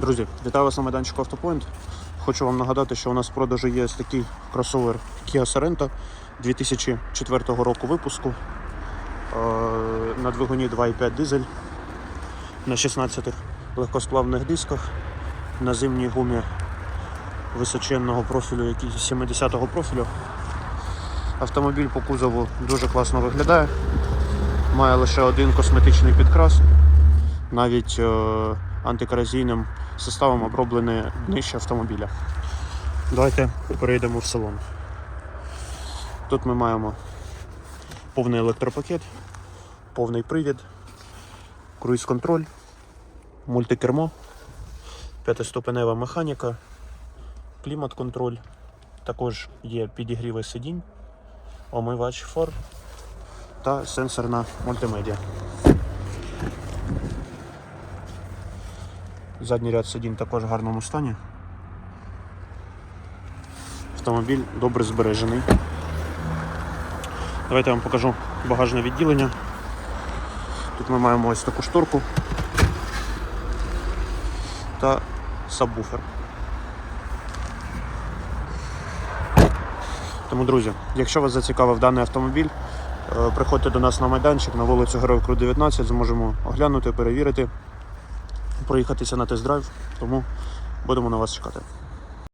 Друзі, вітаю вас на майданчику Автопоінт. Хочу вам нагадати, що у нас в продажу є такий кросовер Kia Sorento 2004 року випуску е, на двигуні 2,5 дизель на 16 легкосплавних дисках на зимній гумі височенного профілю, який 70-го профілю. Автомобіль по кузову дуже класно виглядає. Має лише один косметичний підкрас. Навіть е, антикоразійним составом оброблене днище автомобіля. Давайте перейдемо в салон. Тут ми маємо повний електропакет, повний привід, круїз-контроль, мультикермо, п'ятиступенева механіка, клімат-контроль, також є підігріви сидінь, омивач фар та сенсорна мультимедіа. Задній ряд сидінь також в гарному стані. Автомобіль добре збережений. Давайте я вам покажу багажне відділення. Тут ми маємо ось таку шторку та сабвуфер. Тому, друзі, якщо вас зацікавив даний автомобіль, е, приходьте до нас на майданчик на вулицю Героїв Кру 19, зможемо оглянути, перевірити, проїхатися на тест-драйв, тому будемо на вас чекати.